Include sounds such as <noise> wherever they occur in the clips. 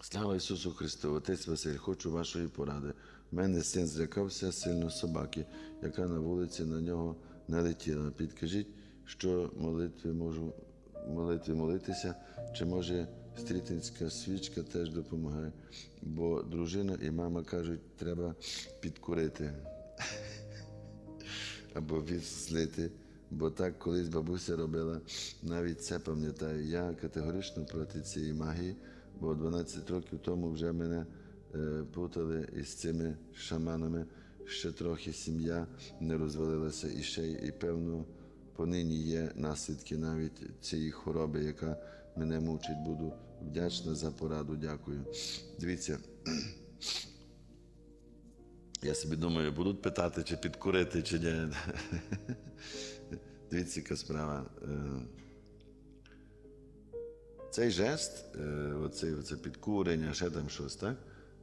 Слава Ісусу Христу, Отець Василь, хочу вашої поради. У мене син злякався сильно собаки, яка на вулиці на нього налетіла. Підкажіть, що молитви можу молитви молитися, чи може стрітинська свічка теж допомагає, бо дружина і мама кажуть, треба підкурити <laughs> або відслити. Бо так колись бабуся робила, навіть це пам'ятаю. Я категорично проти цієї магії, бо 12 років тому вже мене е, путали із цими шаманами. Ще трохи сім'я не розвалилася і ще і певно понині є наслідки навіть цієї хвороби, яка мене мучить. Буду вдячна за пораду. Дякую. Дивіться. Я собі думаю, будуть питати, чи підкурити, чи ні. <laughs> Дивіться, яка справа. Цей жест, е, оце, оце підкурення, ще там щось, так?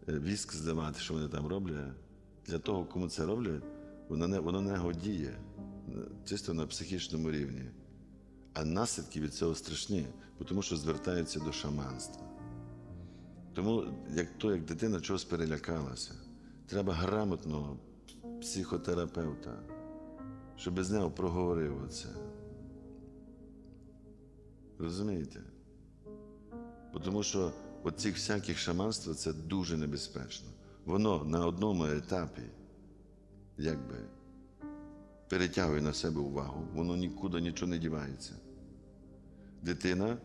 Е, Віск здавати, що вони там роблять. Для того, кому це роблять, воно не, воно не годіє, чисто на психічному рівні. А наслідки від цього страшні, тому що звертаються до шаманства. Тому, як то, як дитина чогось перелякалася, треба грамотного психотерапевта, щоб з нього проговорив оце. Розумієте? Тому що оці всяких шаманств це дуже небезпечно. Воно на одному етапі, якби, перетягує на себе увагу, воно нікуди нічого не дівається. Дитина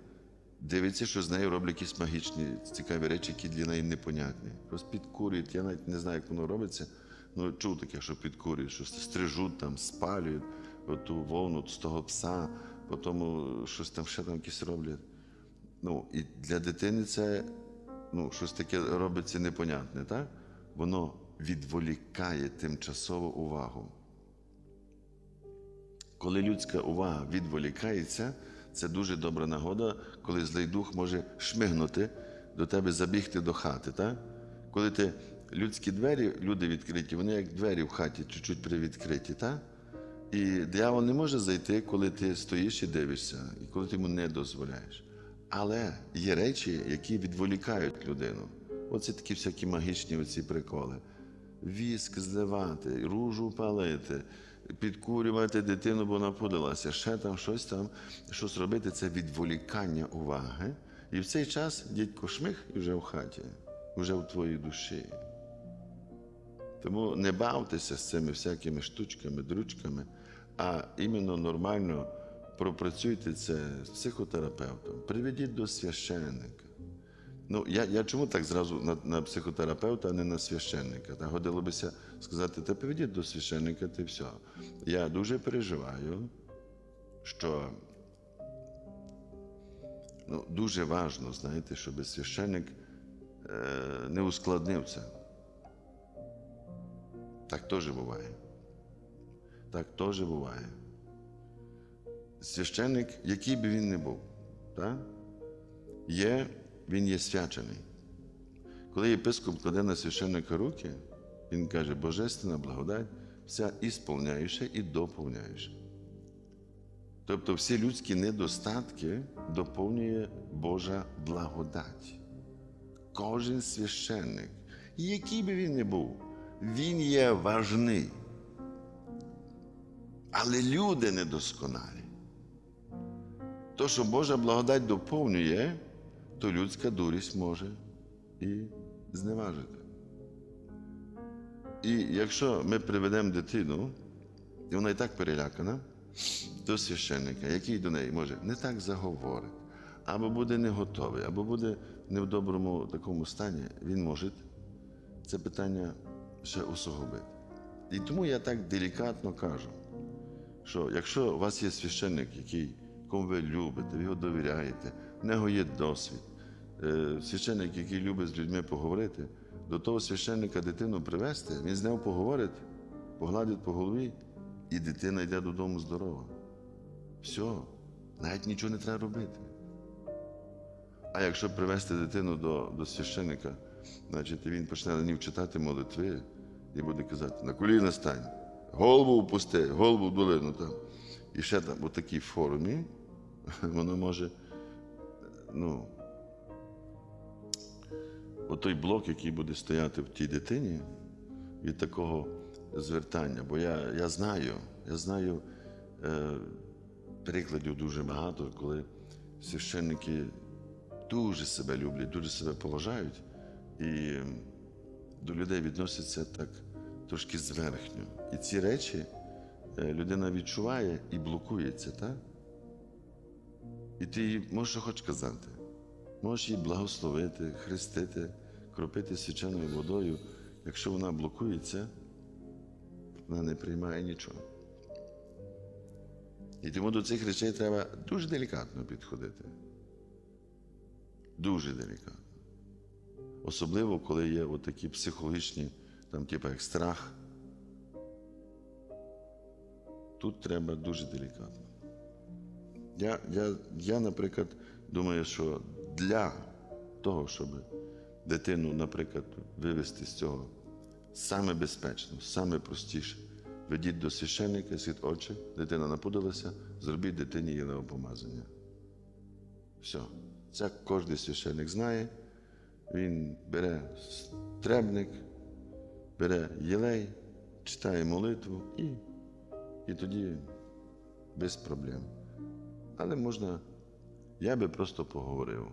дивиться, що з нею роблять якісь магічні, цікаві речі, які для неї непонятні. Просто підкурюють, я навіть не знаю, як воно робиться. Ну, чув таке, що підкурюють, що стрижуть там, спалюють оту вовну з того пса, потім щось там ще там якісь роблять. Ну, і для дитини це ну, щось таке робиться непонятне, так? Воно відволікає тимчасово увагу. Коли людська увага відволікається, це дуже добра нагода, коли злий дух може шмигнути до тебе, забігти до хати. Так? Коли ти людські двері, люди відкриті, вони як двері в хаті чуть-чуть привідкриті. Так? І диявол не може зайти, коли ти стоїш і дивишся, і коли ти йому не дозволяєш. Але є речі, які відволікають людину. Оце такі всякі магічні оці приколи. Віск зливати, ружу палити, підкурювати дитину, бо напудилася, ще там щось там, щось робити це відволікання уваги. І в цей час дідько шмих і вже в хаті, вже в твоїй душі. Тому не бавтеся з цими всякими штучками, дручками, а іменно нормально пропрацюйте це з психотерапевтом, приведіть до священника. Ну, я, я чому так зразу на, на психотерапевта, а не на священника? Та годило бися сказати, та приведіть до священника, ти все. Я дуже переживаю, що ну, дуже важливо, знаєте, щоб священник е, не це. Так теж буває. Так теж буває. Священник, який би він не був, так? є, він є свячений. Коли єпископ кладе на священника руки, він каже, Божественна благодать, вся і і доповняюча. Тобто всі людські недостатки доповнює Божа благодать. Кожен священник, який би він не був, він є важний. Але люди недосконалі. То, що Божа благодать доповнює, то людська дурість може і зневажити. І якщо ми приведемо дитину, і вона і так перелякана, до священника, який до неї може не так заговорить, або буде не готовий, або буде не в доброму такому стані, він може це питання ще усугубити. І тому я так делікатно кажу, що якщо у вас є священник, який, кому ви любите, ви його довіряєте, в нього є досвід, е, священник, який любить з людьми поговорити, до того священника дитину привезти, він з нею поговорить, погладить по голові, і дитина йде додому здорова. Все, навіть нічого не треба робити. А якщо привезти дитину до, до священника, значить він почне на ній читати молитви і буде казати, на коліна стань, голову впусти, голову в долину там. І ще там у такій формі <laughs> воно може, ну, отой блок, який буде стояти в тій дитині від такого звертання. Бо я, я знаю, я знаю е, прикладів дуже багато, коли священники дуже себе люблять, дуже себе поважають і до людей відносяться так трошки зверхньо. І ці речі е, людина відчуває і блокується, так? І ти їй можеш що хоч казати. Можеш її благословити, хрестити, кропити свяченою водою. Якщо вона блокується, вона не приймає нічого. І тому до цих речей треба дуже делікатно підходити. Дуже делікатно. Особливо, коли є такі психологічні, там, типу, як страх. Тут треба дуже делікатно. Я, я, я, наприклад, думаю, що для того, щоб дитину, наприклад, вивести з цього саме безпечно, саме простіше, ведіть до священника, світ отче, дитина напудилася, зробіть дитині єлеопомазання. Все. Це кожен священник знає. Він бере стребник, бере єлей, читає молитву і, і тоді без проблем. Але можна, я би просто поговорив.